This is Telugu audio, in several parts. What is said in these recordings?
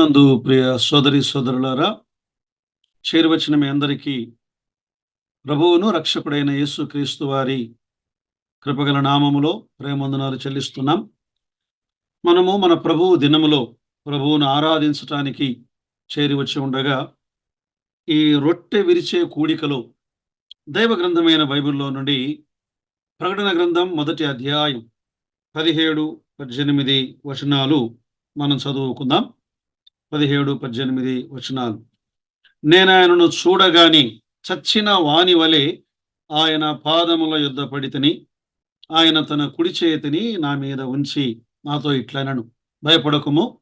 నందు ప్రియ సోదరి సోదరులారా చేరువచ్చిన మీ అందరికీ ప్రభువును రక్షకుడైన యేసు క్రీస్తు వారి కృపగల నామములో ప్రేమందనాలు చెల్లిస్తున్నాం. మనము మన ప్రభువు దినములో ప్రభువును ఆరాధించటానికి చేరివచ్చి ఉండగా ఈ రొట్టె విరిచే కూడికలో దైవ గ్రంథమైన బైబిల్లో నుండి ప్రకటన గ్రంథం మొదటి అధ్యాయం పదిహేడు పద్దెనిమిది వచనాలు మనం చదువుకుందాం. పదిహేడు పద్దెనిమిది వచనాలు. నేను ఆయనను చూడగాని చచ్చిన వాని వలె ఆయన పాదముల యుద్ధ పడితిని ఆయన తన కుడి చేతిని నా మీద ఉంచి నాతో ఇట్లనను. భయపడకుము.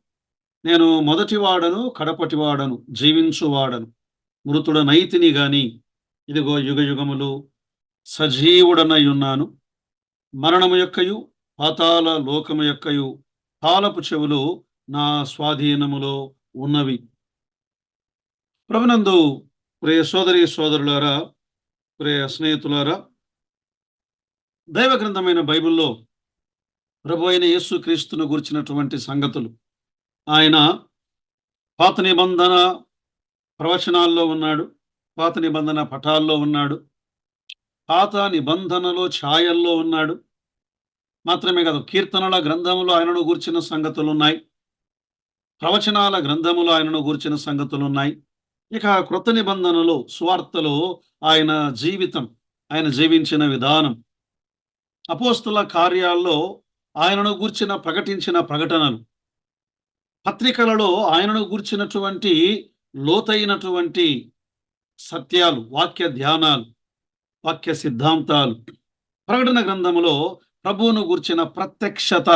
నేను మొదటివాడను కడపటివాడను జీవించువాడను మృతుడ నైతిని గాని ఇదిగో యుగ యుగములు సజీవుడనై ఉన్నాను. మరణము యొక్కయు పాతాల లోకము యొక్కయు పాలపు చెవులు నా స్వాధీనములో ఉన్నవి. ప్రభునందు ప్రియ సోదరి సోదరులారా ప్రియ స్నేహితులారా దైవ గ్రంథమైన బైబిల్లో ప్రభు అయిన యేసు క్రీస్తును గురించినటువంటి సంగతులు. ఆయన పాత నిబంధన ప్రవచనాల్లో ఉన్నాడు పాత నిబంధన పటాల్లో ఉన్నాడు పాత నిబంధనలో ఛాయల్లో ఉన్నాడు. మాత్రమే కాదు కీర్తనల గ్రంథములో ఆయనను గూర్చిన సంగతులు ఉన్నాయి ప్రవచనాల గ్రంథములో ఆయనను గూర్చిన సంగతులు ఉన్నాయి ఇక కృత నిబంధనలో స్వార్థలో ఆయన జీవితం ఆయన జీవించిన విధానం అపోస్తుల కార్యాల్లో ఆయనను గూర్చిన ప్రకటించిన ప్రకటనలు పత్రికలలో ఆయనను గూర్చినటువంటి లోతైనటువంటి సత్యాలు వాక్య ధ్యానాలు వాక్య సిద్ధాంతాలు ప్రకటన గ్రంథములో ప్రభువును గూర్చిన ప్రత్యక్షత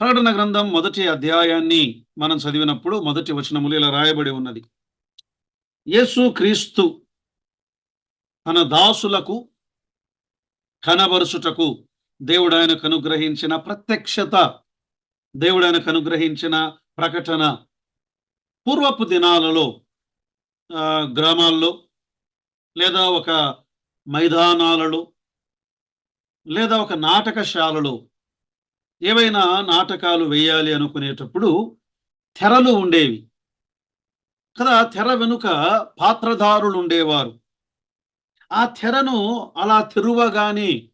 ప్రకటన గ్రంథం మొదటి అధ్యాయాన్ని మనం చదివినప్పుడు మొదటి వచనములు ఇలా రాయబడి ఉన్నది. యేసు క్రీస్తు తన దాసులకు కనబరుచుటకు దేవుడు ఆయనకు అనుగ్రహించిన ప్రత్యక్షత దేవుడు ఆయనకు అనుగ్రహించిన ప్రకటన పూర్వపు దినాలలో గ్రామాల్లో లేదా ఒక మైదానాలలో లేదా ఒక నాటకశాలలో ఏవైనా నాటకాలు వేయాలి అనుకునేటప్పుడు తెరలు ఉండేవి. కదా తెర వెనుక పాత్రధారులు ఉండేవారు. ఆ తెరను అలా తెరువగానే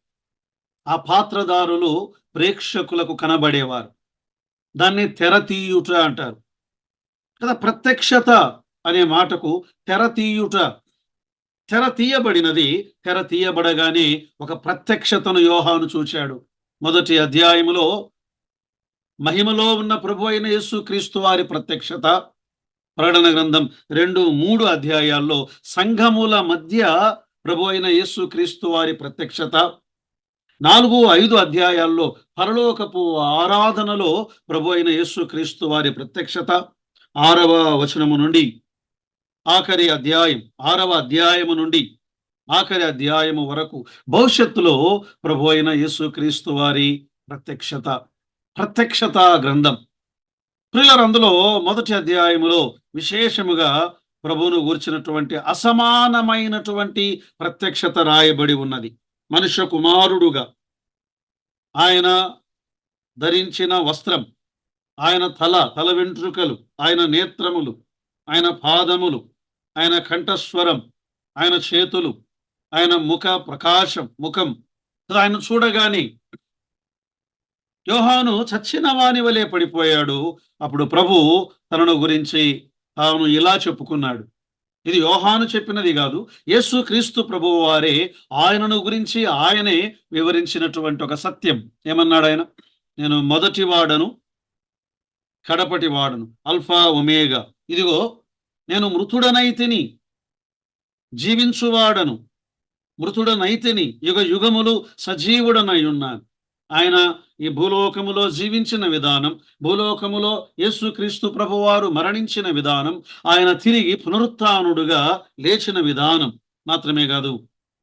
ఆ పాత్రధారులు ప్రేక్షకులకు కనబడేవారు. దాన్ని తెర తీయుట అంటారు. కదా ప్రత్యక్షత అనే మాటకు తెర తీయుట తెర తీయబడినది తెర తీయబడగానే ఒక ప్రత్యక్షతను యోహాను చూచాడు మొదటి అధ్యాయములో మహిమలో ఉన్న ప్రభు అయిన యేసు క్రీస్తు వారి ప్రత్యక్షత ప్రకటన గ్రంథం రెండు మూడు అధ్యాయాల్లో సంఘముల మధ్య ప్రభు అయిన యేసు క్రీస్తు వారి ప్రత్యక్షత నాలుగు ఐదు అధ్యాయాల్లో పరలోకపు ఆరాధనలో ప్రభు అయిన యేసు క్రీస్తు వారి ప్రత్యక్షత ఆరవ వచనము నుండి ఆఖరి అధ్యాయం ఆరవ అధ్యాయము నుండి ఆఖరి అధ్యాయము వరకు భవిష్యత్తులో ప్రభు అయిన యేసుక్రీస్తు వారి ప్రత్యక్షత ప్రత్యక్షత గ్రంథం. ప్రియులర్ అందులో మొదటి అధ్యాయములో విశేషముగా ప్రభువును గూర్చినటువంటి అసమానమైనటువంటి ప్రత్యక్షత రాయబడి ఉన్నది. మనుష్య కుమారుడుగా ఆయన ధరించిన వస్త్రం ఆయన తల తల వెంట్రుకలు ఆయన నేత్రములు ఆయన పాదములు ఆయన కంఠస్వరం ఆయన చేతులు ఆయన ముఖ ప్రకాశం ముఖం. ఆయన చూడగానే యోహాను చచ్చిన వాని వలె పడిపోయాడు. అప్పుడు ప్రభు తనను గురించి తాను ఇలా చెప్పుకున్నాడు. ఇది యోహాను చెప్పినది కాదు. యేసు క్రీస్తు ప్రభువు వారే ఆయనను గురించి ఆయనే వివరించినటువంటి ఒక సత్యం. ఏమన్నాడు ఆయన? నేను మొదటి వాడను కడపటి వాడను. Alpha omega. ఇదిగో నేను మృతుడనైతిని జీవించువాడను. మృతుడనైతిని యుగ యుగములు సజీవుడనై ఉన్నాను ఆయన ఈ భూలోకములో జీవించిన విధానం భూలోకములో యేసుక్రీస్తు ప్రభువారు మరణించిన విధానం ఆయన తిరిగి పునరుత్నుడుగా లేచిన విధానం మాత్రమే కాదు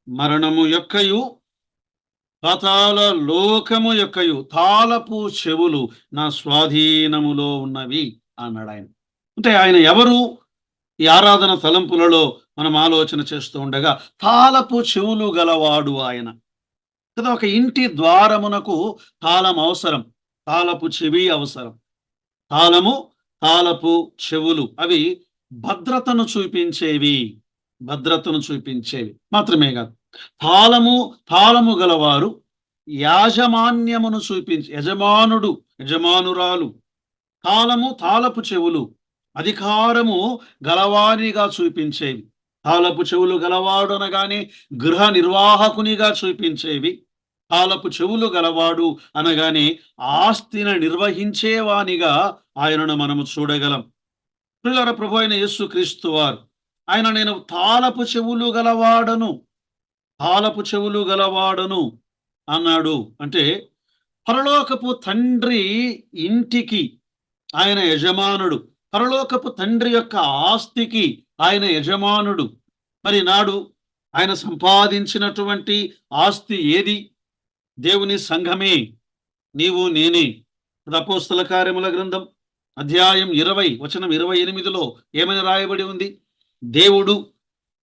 మరణము యొక్కయు పాతాల లోకము యొక్కయు తాళపు చెవులు నా స్వాధీనములో ఉన్నవి అన్నాడు ఆయన అంటే ఆయన ఎవరు? ఈ ఆరాధన తలంపులలో మనం ఆలోచన చేస్తూ ఉండగా తాళపు చెవులు గలవాడు ఆయన. కదా ఒక ఇంటి ద్వారమునకు తాళం అవసరం తాళపు చెవి అవసరం. తాళము తాళపు చెవులు అవి భద్రతను చూపించేవి భద్రతను చూపించేవి. మాత్రమే కాదు తాళము తాళము గలవారు యాజమాన్యమును చూపించి యజమానుడు యజమానురాలు. తాళము తాళపు చెవులు అధికారము గలవారిగా చూపించేవి. తాలపు చెవులు గలవాడు అనగానే గృహ నిర్వాహకునిగా చూపించేవి. తాలపు చెవులు గలవాడు అనగానే ఆస్తిని నిర్వహించేవానిగా ఆయనను మనము చూడగలం. పిల్లల ప్రభు అయిన యేసు క్రీస్తు వారు ఆయన నేను తాళపు చెవులు గలవాడను తాలపు చెవులు గలవాడను అన్నాడు. అంటే పరలోకపు తండ్రి ఇంటికి ఆయన యజమానుడు పరలోకపు తండ్రి యొక్క ఆస్తికి ఆయన యజమానుడు. మరి నాడు ఆయన సంపాదించినటువంటి ఆస్తి ఏది? దేవుని సంఘమే. నీవు నేనే. రపోస్తల కార్యముల గ్రంథం అధ్యాయం ఇరవై వచనం ఇరవై ఎనిమిదిలో ఏమని రాయబడి ఉంది? దేవుడు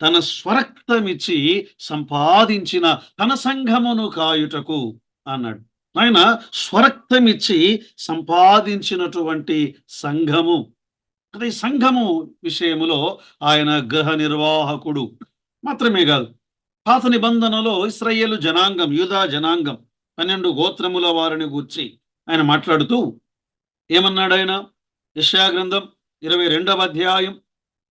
తన స్వరక్తమిచ్చి సంపాదించిన తన సంఘమును కాయుటకు అన్నాడు. ఆయన స్వరక్తమిచ్చి సంపాదించినటువంటి సంఘము. అది సంఘము విషయములో ఆయన గృహ నిర్వాహకుడు. మాత్రమే కాదు పాత నిబంధనలో ఇస్రయేలు జనాంగం యూదా జనాంగం పన్నెండు గోత్రముల వారిని గూర్చి ఆయన మాట్లాడుతూ ఏమన్నాడు ఆయన? గ్రంథం ఇరవై రెండవ అధ్యాయం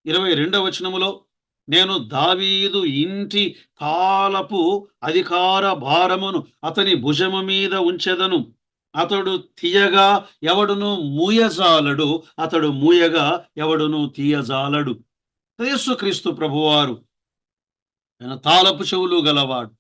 ఇరవై రెండవ వచనములో నేను దావీదు ఇంటి కాలపు అధికార భారమును అతని భుజము మీద ఉంచెదను. అతడు తీయగా ఎవడును మూయజాలడు. అతడు మూయగా ఎవడును తీయజాలడు. క్రీస్తు ప్రభువారు ఆయన తాళపు చెవులు గలవాడు.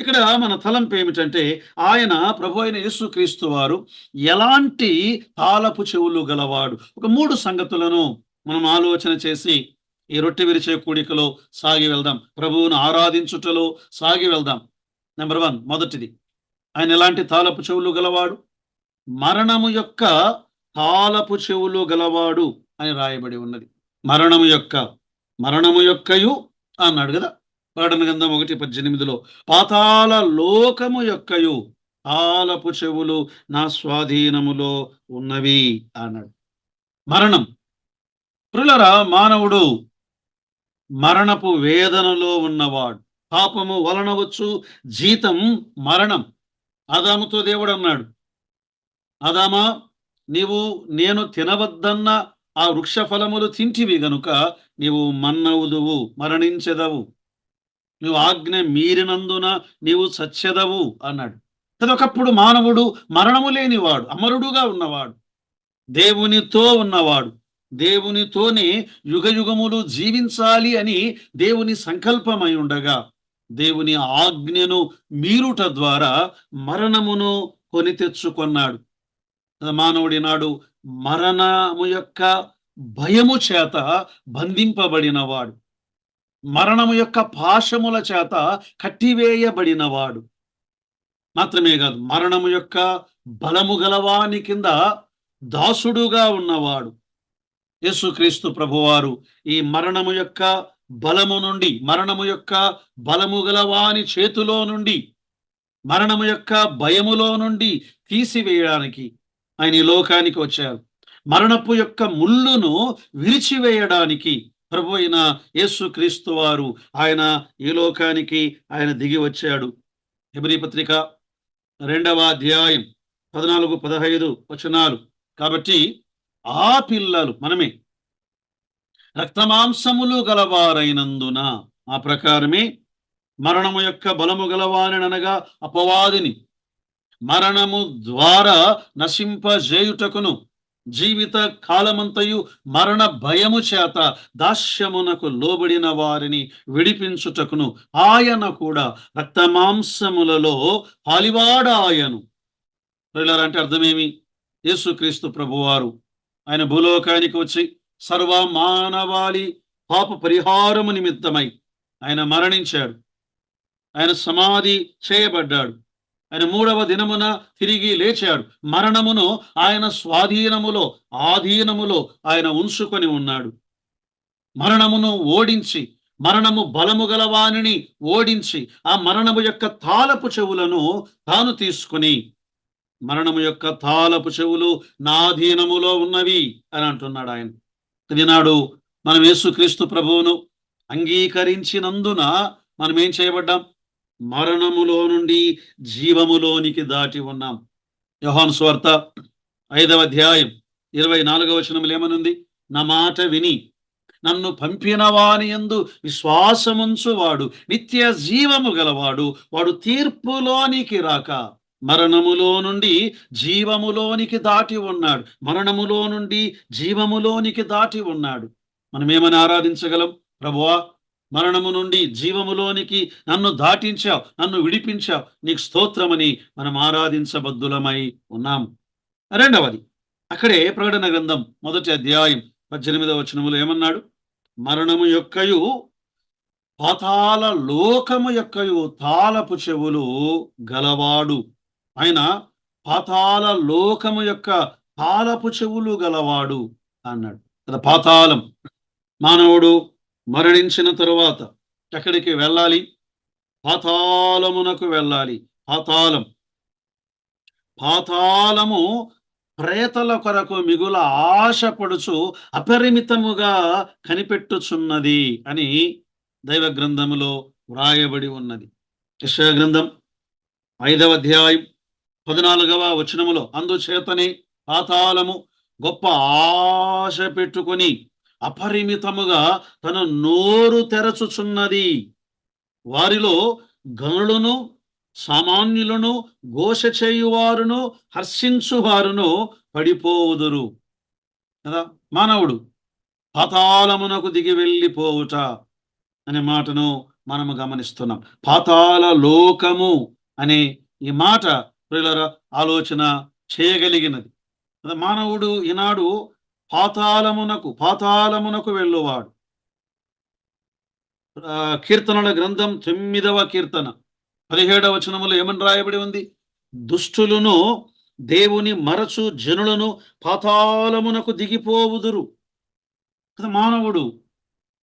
ఇక్కడ మన తలంపు ఏమిటంటే ఆయన ప్రభు అయిన యేసుక్రీస్తు వారు ఎలాంటి తాళపు చెవులు గలవాడు. ఒక మూడు సంగతులను మనం ఆలోచన చేసి ఈ రొట్టె విరిచే కూడికలో సాగి వెళ్దాం. ప్రభువును ఆరాధించుటలో సాగి వెళ్దాం. నెంబర్ వన్ మొదటిది. ఆయన ఎలాంటి తాళపు చెవులు గలవాడు? మరణము యొక్క తాలపు చెవులు గలవాడు అని రాయబడి ఉన్నది. మరణము యొక్క మరణము యొక్కయు అన్నాడు కదా? ప్రకటన గంధం ఒకటి పద్దెనిమిదిలో పాతాల లోకము యొక్కయు తాలపు చెవులు నా స్వాధీనములో ఉన్నవి అన్నాడు. మరణం. ప్రిలరా మానవుడు మరణపు వేదనలో ఉన్నవాడు. పాపము వలన వచ్చు జీతం మరణం. ఆదాముతో దేవుడు అన్నాడు ఆదామా నీవు నేను తినవద్దన్న ఆ వృక్ష ఫలములు తింటివి గనుక నీవు మన్నవుదువు మరణించెదవు. నువ్వు ఆజ్ఞ మీరినందున నీవు సచ్చెదవు అన్నాడు. అదొకప్పుడు మానవుడు మరణము లేనివాడు అమరుడుగా ఉన్నవాడు దేవునితో ఉన్నవాడు. దేవునితోనే యుగయుగములు జీవించాలి అని దేవుని సంకల్పమై ఉండగా దేవుని ఆజ్ఞను మీరుట ద్వారా మరణమును కొని తెచ్చుకొన్నాడు. మానవుడి నాడు మరణము యొక్క భయము చేత బంధింపబడినవాడు. మరణము యొక్క పాశముల చేత కట్టివేయబడినవాడు. మాత్రమే కాదు మరణము యొక్క బలము గలవాని కింద దాసుడుగా ఉన్నవాడు. యేసుక్రీస్తు ప్రభువారు ఈ మరణము యొక్క బలము నుండి మరణము యొక్క బలము గలవాని చేతిలో నుండి మరణము యొక్క భయములో నుండి తీసివేయడానికి ఆయన ఈ లోకానికి వచ్చారు. మరణపు యొక్క ముళ్ళును విరిచివేయడానికి ప్రభు అయిన యేసుక్రీస్తు వారు ఆయన ఈ లోకానికి ఆయన దిగి వచ్చాడు. హెబ్రి పత్రిక రెండవ అధ్యాయం పద్నాలుగు పదహైదు వచనాలు. కాబట్టి ఆ పిల్లలు మనమే రక్తమాంసములు గలవారైనందున ఆ ప్రకారమే మరణము యొక్క బలము గలవారనగా అపవాదిని మరణము ద్వారా నశింపజేయుటకును జీవిత కాలమంతయు మరణ భయము చేత దాస్యమునకు లోబడిన వారిని విడిపించుటకును ఆయన కూడా రక్తమాంసములలో పాలివాడాయను. అంటే అర్థమేమి? యేసుక్రీస్తు ప్రభువారు ఆయన భూలోకానికి వచ్చి సర్వ మానవాళి పాప పరిహారము నిమిత్తమై ఆయన మరణించాడు. ఆయన సమాధి చేయబడ్డాడు. ఆయన మూడవ దినమున తిరిగి లేచాడు. మరణమును ఆయన స్వాధీనములో ఆధీనములో ఆయన ఉంచుకొని ఉన్నాడు. మరణమును ఓడించి మరణము బలము గలవానిని ఓడించి ఆ మరణము యొక్క తాలపు చెవులను తాను తీసుకుని మరణము యొక్క తాళపు చెవులు నాధీనములో ఉన్నవి అని అంటున్నాడు ఆయన. ఈనాడు మనం యేసుక్రీస్తు ప్రభువును అంగీకరించినందున మనం ఏం చేయబడ్డాం? మరణములో నుండి జీవములోనికి దాటి ఉన్నాం. యోహాన్ స్వార్త ఐదవ అధ్యాయం ఇరవై నాలుగవ వచనములు ఏమనుంది? నా మాట విని నన్ను పంపిన వాని యందు విశ్వాసముంచువాడు నిత్య జీవము గలవాడు వాడు తీర్పులోనికి రాక మరణములో నుండి జీవములోనికి దాటి ఉన్నాడు. మరణములో నుండి జీవములోనికి దాటి ఉన్నాడు. మనం ఏమని ఆరాధించగలం? ప్రభువా మరణము నుండి జీవములోనికి నన్ను దాటించావు నన్ను విడిపించావు. నీకు స్తోత్రమని మనం ఆరాధించబద్దులమై ఉన్నాం. రెండవది అక్కడే ప్రకటన గ్రంథం మొదటి అధ్యాయం పద్దెనిమిదవ వచనములు ఏమన్నాడు? మరణము యొక్కయు పాతాల లోకము యొక్కయు తాలపు చెవులు గలవాడు. ఆయన పాతాల లోకము యొక్క పాలపు చెవులు గలవాడు అన్నాడు. కదా పాతాళం. మానవుడు మరణించిన తరువాత ఎక్కడికి వెళ్ళాలి? పాతాళమునకు వెళ్ళాలి. పాతాళం. పాతాళము ప్రేతల కొరకు మిగుల ఆశపడుచు అపరిమితముగా కనిపెట్టుచున్నది అని దైవ గ్రంథములో వ్రాయబడి ఉన్నది. యశ గ్రంథం ఐదవ అధ్యాయం పద్నాలుగవ వచనములో అందుచేతనే పాతాళము గొప్ప ఆశ పెట్టుకొని అపరిమితముగా తన నోరు తెరచుచున్నది. వారిలో గనులను సామాన్యులను ఘోష చేయువారును హర్షించువారును పడిపోవుదురు. కదా? మానవుడు పాతాళమునకు దిగి వెళ్ళిపోవుట అనే మాటను మనము గమనిస్తున్నాం. పాతాళ లోకము అనే ఈ మాట ప్రియులర ఆలోచన చేయగలిగినది. మానవుడు ఈనాడు పాతాళమునకు పాతాళమునకు వెళ్ళువాడు. కీర్తనల గ్రంథం తొమ్మిదవ కీర్తన. పదిహేడవ వచనములో ఏమని రాయబడి ఉంది? దుష్టులను దేవుని మరచు జనులను పాతాళమునకు దిగిపోవుదురు. కదా మానవుడు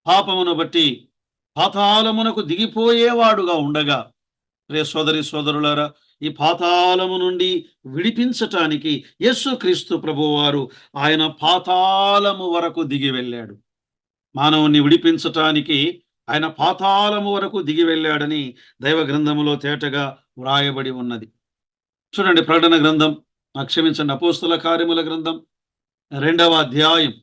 పాపమును బట్టి పాతాళమునకు దిగిపోయేవాడుగా ఉండగా. రే సోదరి సోదరులారా ఈ పాతాళము నుండి విడిపించటానికి యేసుక్రీస్తు ప్రభువారు ఆయన పాతాళము వరకు దిగి వెళ్ళాడు. మానవుని విడిపించటానికి ఆయన పాతాళము వరకు దిగి వెళ్ళాడని దైవ గ్రంథములో తేటగా వ్రాయబడి ఉన్నది. చూడండి ప్రకటన గ్రంథం నాకు క్షమించండి అపోస్తుల కార్యముల గ్రంథం రెండవ అధ్యాయం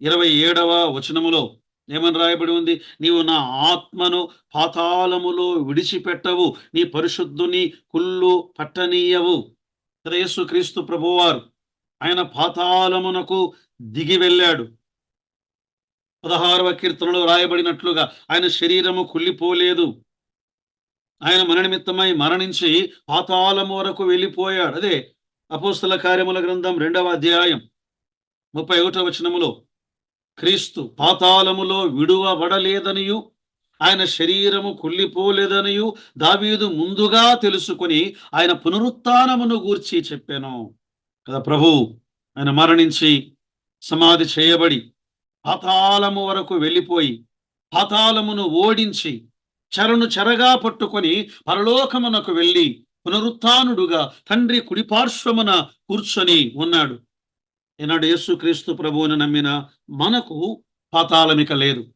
ఇరవై ఏడవ వచనములో ఏమని రాయబడి ఉంది? నీవు నా ఆత్మను పాతాళములో విడిచిపెట్టవు. నీ పరిశుద్ధుని కుళ్ళు పట్టనీయవు. కదా యేసు క్రీస్తు ప్రభువారు ఆయన పాతాళమునకు దిగి వెళ్ళాడు. పదహారవ కీర్తనలో రాయబడినట్లుగా ఆయన శరీరము కుళ్ళిపోలేదు. ఆయన మననిమిత్తమై మరణించి పాతాళము వరకు వెళ్ళిపోయాడు. అదే అపోస్తల కార్యముల గ్రంథం రెండవ అధ్యాయం ముప్పై ఒకటవ వచనములో క్రీస్తు పాతాళములో విడువబడలేదనియు ఆయన శరీరము కుళ్ళిపోలేదనియు దావీదు ముందుగా తెలుసుకొని ఆయన పునరుత్నమును గూర్చి చెప్పాను. కదా ప్రభు ఆయన మరణించి సమాధి చేయబడి పాతాళము వరకు వెళ్ళిపోయి పాతాళమును ఓడించి చెరను చెరగా పట్టుకొని పరలోకమునకు వెళ్ళి పునరుత్నుడుగా తండ్రి కుడిపార్శ్వమున కూర్చొని ఉన్నాడు. ఈనాడు యేసుక్రీస్తు ప్రభువుని నమ్మిన మనకు పాతాళమిక లేదు.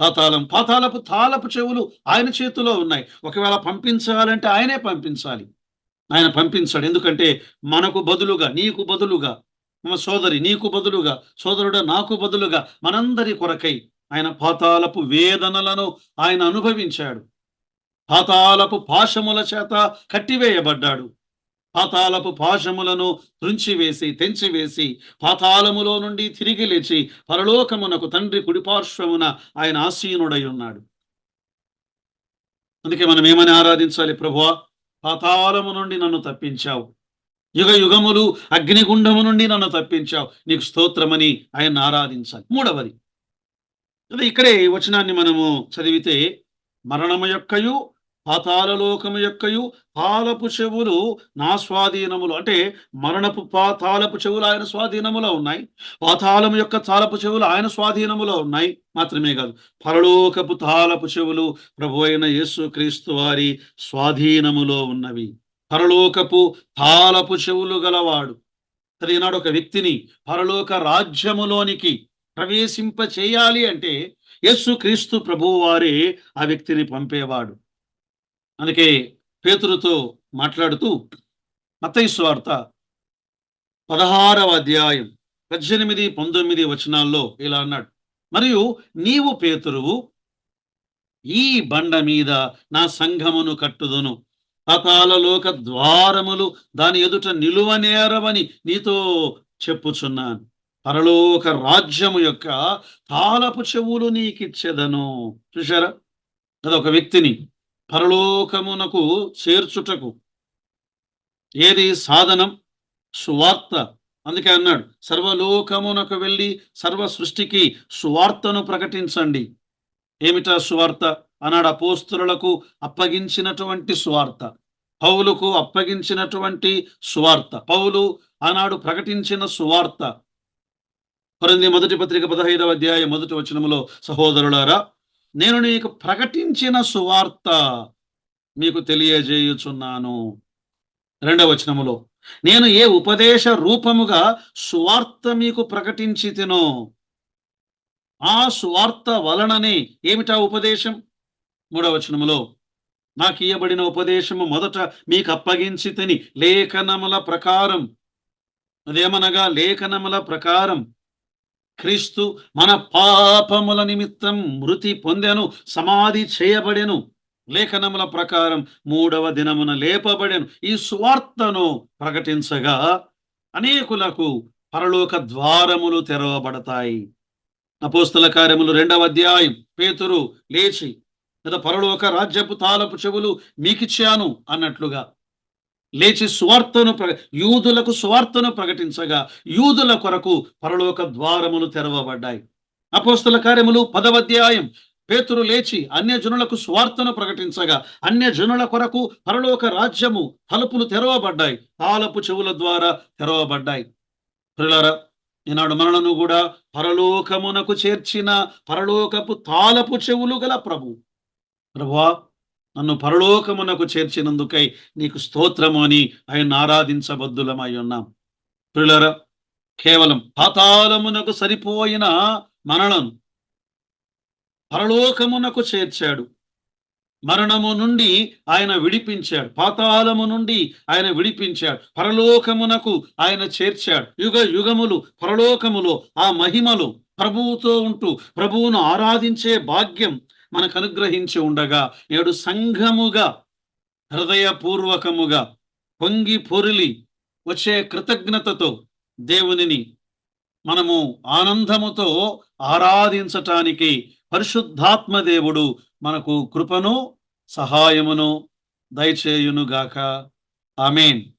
పాతాళం పాతాళపు తాళపు చెవులు ఆయన చేతిలో ఉన్నాయి. ఒకవేళ పంపించాలంటే ఆయనే పంపించాలి. ఆయన పంపించాడు. ఎందుకంటే మనకు బదులుగా నీకు బదులుగా మా సోదరి నీకు బదులుగా సోదరుడు నాకు బదులుగా మనందరి కొరకై ఆయన పాతాళపు వేదనలను ఆయన అనుభవించాడు. పాతాళపు పాశముల చేత కట్టివేయబడ్డాడు. పాతాళపు పాశములను త్రుంచివేసి తెంచివేసి పాతాళములో నుండి తిరిగి లేచి పరలోకమునకు తండ్రి కుడిపార్శ్వమున ఆయన ఆసీనుడై ఉన్నాడు. అందుకే మనం ఏమని ఆరాధించాలి ప్రభువా? పాతాళము నుండి నన్ను తప్పించావు. యుగ యుగములు అగ్నిగుండము నుండి నన్ను తప్పించావు. నీకు స్తోత్రమని ఆయన ఆరాధించాలి. మూడవది. అదే ఇక్కడే వచనాన్ని మనము చదివితే మరణము యొక్కయు పాతాళలోకము యొక్కయు పాలపు చెవులు నా స్వాధీనములు. అంటే మరణపు పాతాళపు చెవులు ఆయన స్వాధీనములో ఉన్నాయి. పాతాళము యొక్క తాళపు చెవులు ఆయన స్వాధీనములో ఉన్నాయి. మాత్రమే కాదు పరలోకపు తాళపు చెవులు ప్రభు అయిన యేసు క్రీస్తు వారి స్వాధీనములో ఉన్నవి. పరలోకపు తాళపు చెవులు గలవాడు. సరే ఈనాడు ఒక వ్యక్తిని పరలోక రాజ్యములోనికి ప్రవేశింప చేయాలి అంటే యేసు క్రీస్తు ప్రభువు వారే ఆ వ్యక్తిని పంపేవాడు. అందుకే పేతురుతో మాట్లాడుతూ మత్తయి పదహారవ అధ్యాయం పద్దెనిమిది పంతొమ్మిది వచనాల్లో ఇలా అన్నాడు. మరియు నీవు పేతురువు ఈ బండ మీద నా సంఘమును కట్టుదును. పతాలలోక ద్వారములు దాని ఎదుట నిలువనేరవని నీతో చెప్పుచున్నాను. పరలోక రాజ్యము యొక్క తాళపు చెవులు నీకిచ్చెదను. చూశారా? అదొక వ్యక్తిని పరలోకమునకు చేర్చుటకు. ఏది సాధనం? సువార్త. అందుకే అన్నాడు సర్వలోకమునకు వెళ్ళి సర్వ సృష్టికి సువార్తను ప్రకటించండి. ఏమిటా సువార్త? అన్నాడు అపోస్తులకు అప్పగించినటువంటి సువార్త. పౌలుకు అప్పగించినటువంటి సువార్త. పౌలు ఆనాడు ప్రకటించిన సువార్త. కొరంది మొదటి పత్రిక పదహైదవ అధ్యాయ మొదటి వచనములో సహోదరులారా నేను నీకు ప్రకటించిన సువార్త మీకు తెలియజేయుచున్నాను. రెండవ వచనములో నేను ఏ ఉపదేశ రూపముగా సువార్త మీకు ప్రకటించి తినో ఆ సువార్త వలననే ఏమిటా ఉపదేశం? మూడవ వచనములో నాకు ఇయ్యబడిన ఉపదేశము మొదట మీకు అప్పగించి తిని లేఖనముల ప్రకారం. అదేమనగా లేఖనముల ప్రకారం క్రీస్తు మన పాపముల నిమిత్తం మృతి పొందెను సమాధి చేయబడెను. లేఖనముల ప్రకారం మూడవ దినమున లేపబడెను. ఈ సువార్తను ప్రకటించగా అనేకులకు పరలోక ద్వారములు తెరవబడతాయి. అపోస్తల కార్యములు రెండవ అధ్యాయం. పేతురు లేచి లేదా పరలోక రాజ్యపు తాలపు చెవులు మీకిచ్చాను అన్నట్లుగా లేచి సువార్తను యూదులకు సువార్తను ప్రకటించగా యూదుల కొరకు పరలోక ద్వారములు తెరవబడ్డాయి. అపోస్తుల కార్యములు పదవధ్యాయం పేతురు లేచి అన్యజనులకు స్వార్థను ప్రకటించగా అన్యజనుల కొరకు పరలోక రాజ్యము తలుపులు తెరవబడ్డాయి. తాలపు చెవుల ద్వారా తెరవబడ్డాయి. ప్రిలరా ఈనాడు మనలను కూడా పరలోకమునకు చేర్చిన పరలోకపు తాలపు చెవులు గల ప్రభు ప్రభువా నన్ను పరలోకమునకు చేర్చినందుకై నీకు స్తోత్రము అని ఆయన ఆరాధించబద్దులమై ఉన్నాం. ప్రిలర కేవలం పాతాళమునకు సరిపోయిన మనలను పరలోకమునకు చేర్చాడు. మరణము నుండి ఆయన విడిపించాడు. పాతాళము నుండి ఆయన విడిపించాడు. పరలోకమునకు ఆయన చేర్చాడు. యుగ యుగములు పరలోకములో ఆ మహిమలు ప్రభువుతో ఉంటూ ప్రభువును ఆరాధించే భాగ్యం మనకు అనుగ్రహించి ఉండగా ఏడు సంఘముగా హృదయపూర్వకముగా పొంగి పొరిలి వచ్చే కృతజ్ఞతతో దేవునిని మనము ఆనందముతో ఆరాధించటానికి పరిశుద్ధాత్మ దేవుడు మనకు కృపను సహాయమును దయచేయునుగాక. ఆమెన్.